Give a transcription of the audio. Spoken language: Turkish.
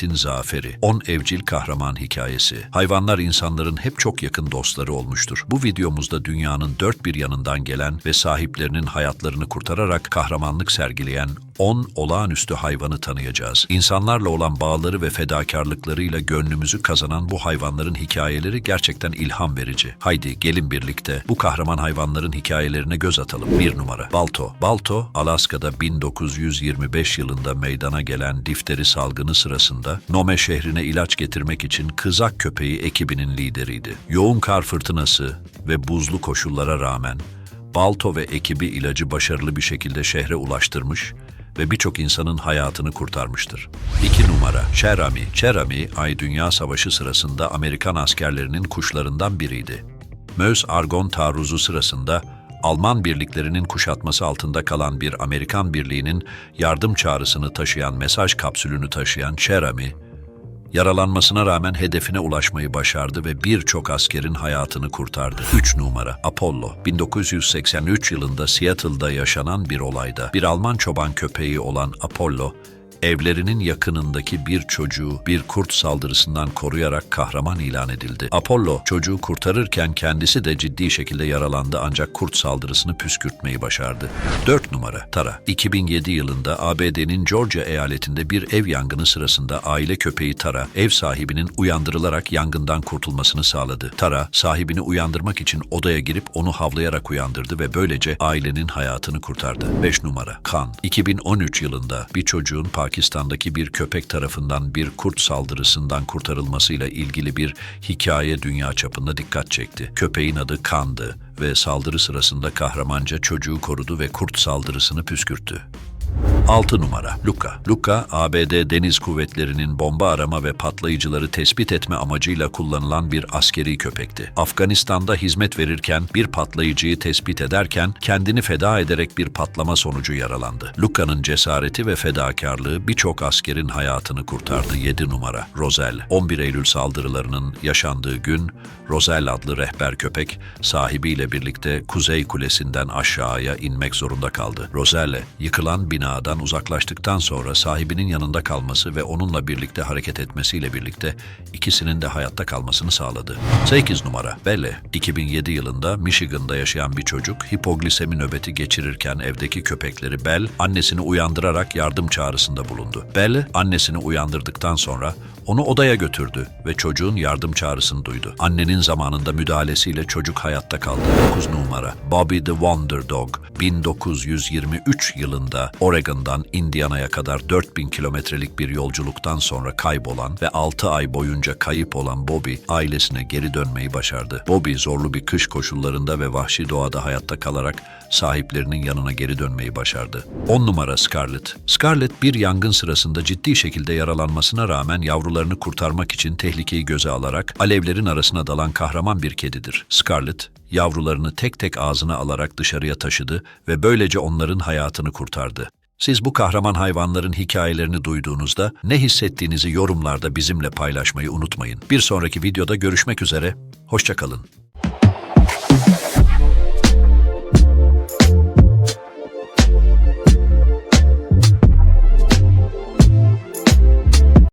Adaletin Zaferi 10 Evcil Kahraman Hikayesi Hayvanlar insanların hep çok yakın dostları olmuştur. Bu videomuzda dünyanın dört bir yanından gelen ve sahiplerinin hayatlarını kurtararak kahramanlık sergileyen 10 olağanüstü hayvanı tanıyacağız. İnsanlarla olan bağları ve fedakarlıklarıyla gönlümüzü kazanan bu hayvanların hikayeleri gerçekten ilham verici. Haydi gelin birlikte bu kahraman hayvanların hikayelerine göz atalım. Bir numara Balto. Balto, Alaska'da 1925 yılında meydana gelen difteri salgını sırasında Nome şehrine ilaç getirmek için kızak köpeği ekibinin lideriydi. Yoğun kar fırtınası ve buzlu koşullara rağmen Balto ve ekibi ilacı başarılı bir şekilde şehre ulaştırmış ve birçok insanın hayatını kurtarmıştır. 2 numara Cherami. Cherami, Ay Dünya Savaşı sırasında Amerikan askerlerinin kuşlarından biriydi. Meuse Argonne taarruzu sırasında Alman birliklerinin kuşatması altında kalan bir Amerikan birliğinin yardım çağrısını taşıyan mesaj kapsülünü taşıyan Cherami, Yaralanmasına rağmen hedefine ulaşmayı başardı ve birçok askerin hayatını kurtardı. 3 numara Apollo 1983 yılında Seattle'da yaşanan bir olayda bir Alman çoban köpeği olan Apollo evlerinin yakınındaki bir çocuğu bir kurt saldırısından koruyarak kahraman ilan edildi. Apollo çocuğu kurtarırken kendisi de ciddi şekilde yaralandı ancak kurt saldırısını püskürtmeyi başardı. 4 numara Tara 2007 yılında ABD'nin Georgia eyaletinde bir ev yangını sırasında aile köpeği Tara ev sahibinin uyandırılarak yangından kurtulmasını sağladı. Tara sahibini uyandırmak için odaya girip onu havlayarak uyandırdı ve böylece ailenin hayatını kurtardı. 5 numara Kan 2013 yılında bir çocuğun Pakistan'daki bir köpek tarafından bir kurt saldırısından kurtarılmasıyla ilgili bir hikaye dünya çapında dikkat çekti. Köpeğin adı Kan'dı ve saldırı sırasında kahramanca çocuğu korudu ve kurt saldırısını püskürttü. 6 numara Luka. Luka, ABD Deniz Kuvvetleri'nin bomba arama ve patlayıcıları tespit etme amacıyla kullanılan bir askeri köpekti. Afganistan'da hizmet verirken bir patlayıcıyı tespit ederken kendini feda ederek bir patlama sonucu yaralandı. Luka'nın cesareti ve fedakarlığı birçok askerin hayatını kurtardı. 7 numara Rosel. 11 Eylül saldırılarının yaşandığı gün Rosel adlı rehber köpek sahibiyle birlikte Kuzey Kulesi'nden aşağıya inmek zorunda kaldı. Roselle yıkılan binadan uzaklaştıktan sonra sahibinin yanında kalması ve onunla birlikte hareket etmesiyle birlikte ikisinin de hayatta kalmasını sağladı. 8 numara Belle 2007 yılında Michigan'da yaşayan bir çocuk hipoglisemi nöbeti geçirirken evdeki köpekleri Bell annesini uyandırarak yardım çağrısında bulundu. Bell annesini uyandırdıktan sonra onu odaya götürdü ve çocuğun yardım çağrısını duydu. Annenin zamanında müdahalesiyle çocuk hayatta kaldı. 9 numara Bobby the Wonder Dog 1923 yılında Oregon'dan Indiana'ya kadar 4000 kilometrelik bir yolculuktan sonra kaybolan ve 6 ay boyunca kayıp olan Bobby ailesine geri dönmeyi başardı. Bobby zorlu bir kış koşullarında ve vahşi doğada hayatta kalarak sahiplerinin yanına geri dönmeyi başardı. 10 numara Scarlett. Scarlett bir yangın sırasında ciddi şekilde yaralanmasına rağmen yavrularını kurtarmak için tehlikeyi göze alarak alevlerin arasına dalan kahraman bir kedidir. Scarlett yavrularını tek tek ağzına alarak dışarıya taşıdı ve böylece onların hayatını kurtardı. Siz bu kahraman hayvanların hikayelerini duyduğunuzda ne hissettiğinizi yorumlarda bizimle paylaşmayı unutmayın. Bir sonraki videoda görüşmek üzere, hoşçakalın.